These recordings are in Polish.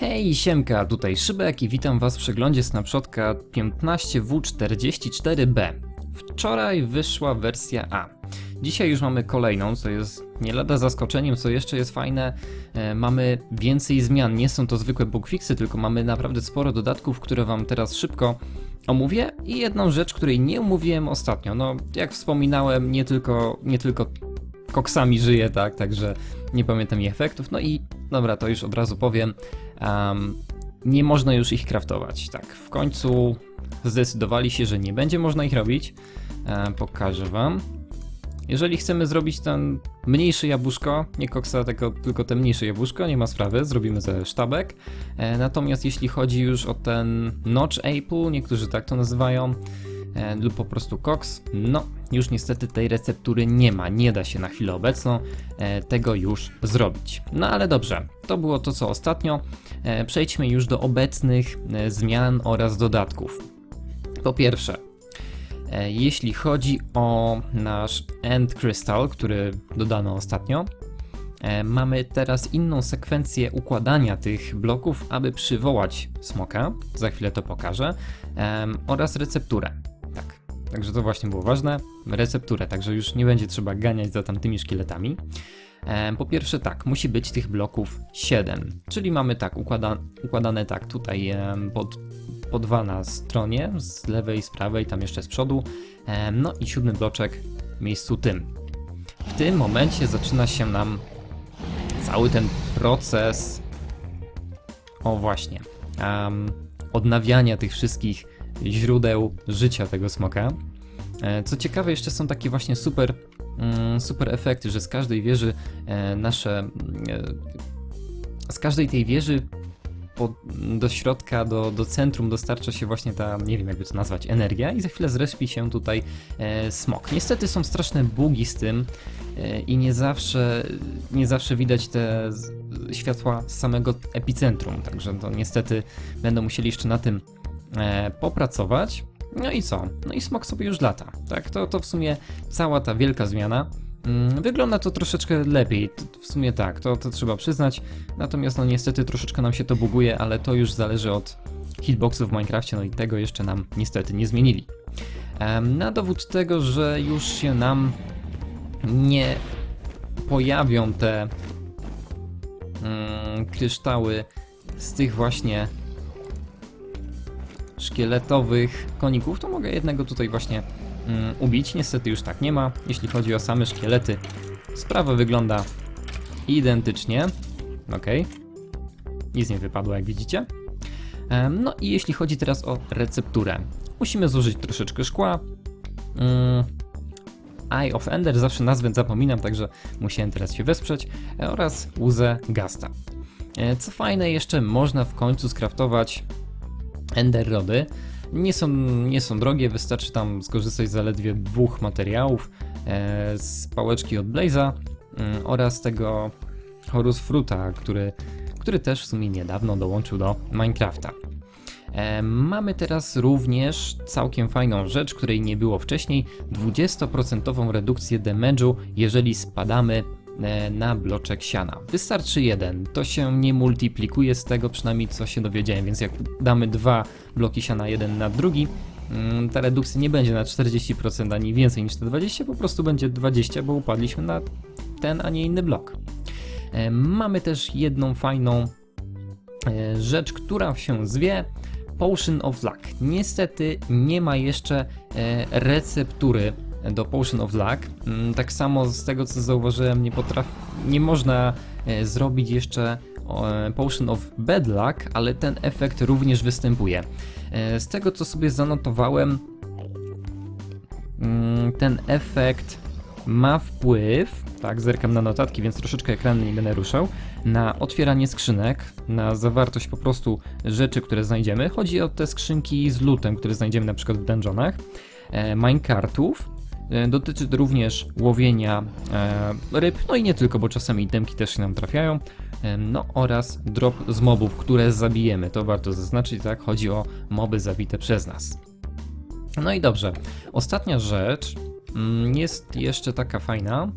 Hej, siemka, tutaj Szybek i witam was w przeglądzie Snapshotka 15W44B. Wczoraj wyszła wersja A. Dzisiaj już mamy kolejną, co jest nie lada zaskoczeniem, co jeszcze jest fajne, e, mamy więcej zmian, nie są to zwykłe bugfixy, tylko mamy naprawdę sporo dodatków, które wam teraz szybko omówię. I jedną rzecz, której nie omówiłem ostatnio, no jak wspominałem, nie tylko, nie tylko koksami żyję, tak, także nie pamiętam ich efektów, no i dobra, to już od razu powiem, um, nie można już ich craftować, tak, w końcu zdecydowali się, że nie będzie można ich robić, e, pokażę wam. Jeżeli chcemy zrobić ten mniejszy jabłuszko, nie koksa, tylko, tylko te mniejsze jabłuszko, nie ma sprawy, zrobimy ze sztabek. E, natomiast jeśli chodzi już o ten notch apple, niektórzy tak to nazywają, e, lub po prostu koks, no już niestety tej receptury nie ma, nie da się na chwilę obecną e, tego już zrobić. No ale dobrze, to było to co ostatnio. E, przejdźmy już do obecnych zmian oraz dodatków. Po pierwsze, Jeśli chodzi o nasz End Crystal, który dodano ostatnio, mamy teraz inną sekwencję układania tych bloków, aby przywołać smoka, za chwilę to pokażę, oraz recepturę. Tak, także to właśnie było ważne, recepturę, także już nie będzie trzeba ganiać za tamtymi szkieletami. Po pierwsze tak, musi być tych bloków 7, czyli mamy tak układa, układane tak tutaj pod, po dwa na stronie, z lewej, z prawej, tam jeszcze z przodu, no i siódmy bloczek w miejscu tym. W tym momencie zaczyna się nam cały ten proces, o właśnie, em, odnawiania tych wszystkich źródeł życia tego smoka. E, Co ciekawe, jeszcze są takie właśnie super, mm, super efekty, że z każdej wieży e, nasze. e, Z każdej tej wieży do środka, do, do centrum dostarcza się właśnie ta, nie wiem jakby to nazwać, energia i za chwilę zrespi się tutaj e, smok. Niestety są straszne bugi z tym e, i nie zawsze, nie zawsze widać te światła z samego epicentrum, także to niestety będą musieli jeszcze na tym popracować. No i co? No i smok sobie już lata, tak? To, to w sumie cała ta wielka zmiana. Mm, Wygląda to troszeczkę lepiej, w sumie tak, to, to trzeba przyznać. Natomiast no niestety troszeczkę nam się to buguje, ale to już zależy od hitboxów w Minecrafcie, no i tego jeszcze nam niestety nie zmienili. Na dowód tego, że już się nam nie pojawią te mm, kryształy z tych właśnie szkieletowych koników, to mogę jednego tutaj właśnie mm, ubić. Niestety już tak nie ma. Jeśli chodzi o same szkielety, sprawa wygląda identycznie. Ok. Nic nie wypadło, jak widzicie. No i jeśli chodzi teraz o recepturę, musimy zużyć troszeczkę szkła. Mm, Eye of Ender, zawsze nazwę zapominam, także musiałem teraz się wesprzeć, e, oraz łzę Gasta. E, Co fajne, jeszcze można w końcu skraftować Ender Rody. Nie są, nie są drogie, wystarczy tam skorzystać zaledwie dwóch materiałów e, z pałeczki od Blaze'a mm, oraz tego Horus Fruta, który, który też w sumie niedawno dołączył do Minecrafta. E, Mamy teraz również całkiem fajną rzecz, której nie było wcześniej 20% redukcję damage'u, jeżeli spadamy na bloczek siana. Wystarczy jeden, to się nie multiplikuje z tego przynajmniej co się dowiedziałem, więc jak damy dwa bloki siana jeden na drugi, mm, ta redukcja nie będzie na 40% ani więcej niż te 20, po prostu będzie 20, bo upadliśmy na ten, a nie inny blok. E, Mamy też jedną fajną e, rzecz, która się zwie Potion of Luck. Niestety nie ma jeszcze e, receptury do Potion of Luck. Mm, Tak samo z tego co zauważyłem, nie potraf... nie można e, zrobić jeszcze Potion of Bad Luck, ale ten efekt również występuje. E, Z tego co sobie zanotowałem, mm, ten efekt ma wpływ, tak, zerkam na notatki, więc troszeczkę ekranu nie będę ruszał, na otwieranie skrzynek, na zawartość po prostu rzeczy, które znajdziemy. Chodzi o te skrzynki z lootem, które znajdziemy na przykład w dungeonach, e, minecartów. E, dotyczy to również łowienia e, ryb, no i nie tylko, bo czasami itemki też się nam trafiają. E, no oraz drop z mobów, które zabijemy. To warto zaznaczyć, tak? Chodzi o moby zabite przez nas. No i dobrze. Ostatnia rzecz mm, jest jeszcze taka fajna.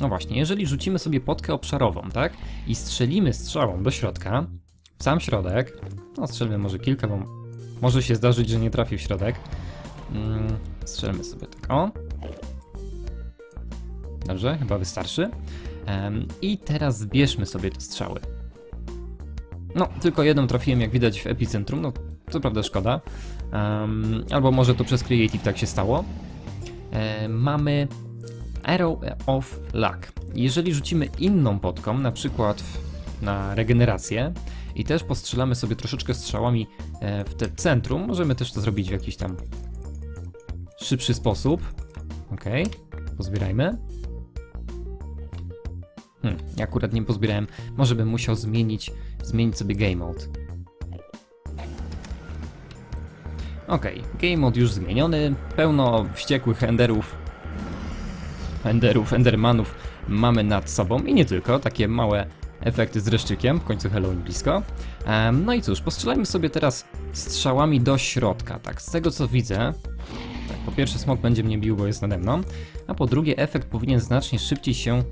No właśnie, jeżeli rzucimy sobie potkę obszarową, tak? I strzelimy strzałą do środka, w sam środek. No, strzelmy może kilka, bo może się zdarzyć, że nie trafi w środek. Mm, strzelmy sobie tak, o. Dobrze, chyba wystarczy. I teraz zbierzmy sobie te strzały. No, tylko jedną trafiłem, jak widać, w epicentrum. No, co prawda szkoda. Em, albo może to przez Creative tak się stało. E, mamy Arrow of Luck. Jeżeli rzucimy inną podką, na przykład na regenerację i też postrzelamy sobie troszeczkę strzałami e, w te centrum, możemy też to zrobić w jakiś tam szybszy sposób. Ok, pozbierajmy. Hmm, ja akurat nie pozbierałem. Może bym musiał zmienić, zmienić sobie game mode. Okej, game mode już zmieniony, pełno wściekłych enderów, enderów, endermanów mamy nad sobą i nie tylko, takie małe efekty z reszczykiem, w końcu Halloween blisko. Em, no i cóż, postrzelajmy sobie teraz strzałami do środka, tak, z tego co widzę, po pierwsze smok będzie mnie bił, bo jest nade mną, a po drugie efekt powinien znacznie szybciej się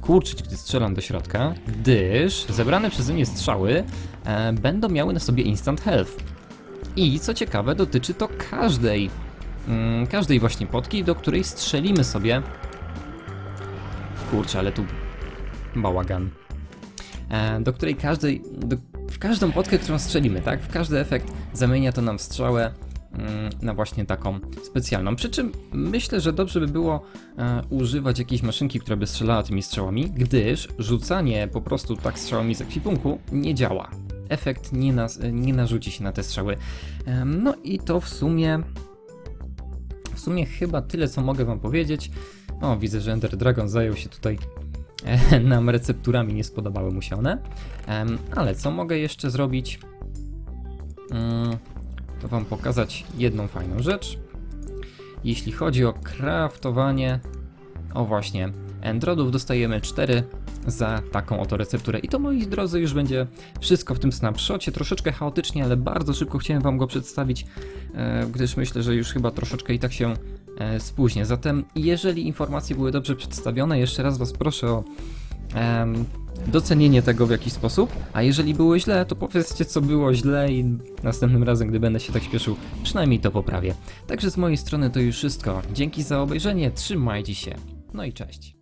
kurczyć, gdy strzelam do środka, gdyż zebrane przeze mnie strzały e, będą miały na sobie instant health. I co ciekawe, dotyczy to każdej, mm, każdej właśnie potki, do której strzelimy sobie. Kurczę, ale tu bałagan. E, do której każdej, do, w każdą potkę, którą strzelimy, tak? W każdy efekt zamienia to nam strzałę na właśnie taką specjalną. Przy czym myślę, że dobrze by było e, używać jakiejś maszynki, która by strzelała tymi strzałami, gdyż rzucanie po prostu tak strzałami z ekwipunku nie działa. Efekt nie, nas, nie narzuci się na te strzały. Em, No i to w sumie. W sumie chyba tyle, co mogę Wam powiedzieć. O, widzę, że Ender Dragon zajął się tutaj e, nam recepturami, nie spodobały mu się one. Em, Ale co mogę jeszcze zrobić? Mm, To Wam pokazać jedną fajną rzecz. Jeśli chodzi o craftowanie, o właśnie, Endrodów dostajemy 4 za taką oto recepturę. I to moi drodzy już będzie wszystko w tym snapshocie. Troszeczkę chaotycznie, ale bardzo szybko chciałem Wam go przedstawić, e, gdyż myślę, że już chyba troszeczkę i tak się e, spóźnię. Zatem, jeżeli informacje były dobrze przedstawione, jeszcze raz Was proszę o docenienie tego w jakiś sposób. A jeżeli było źle, to powiedzcie, co było źle, i następnym razem, gdy będę się tak śpieszył, przynajmniej to poprawię. Także z mojej strony to już wszystko. Dzięki za obejrzenie, trzymajcie się. No i cześć.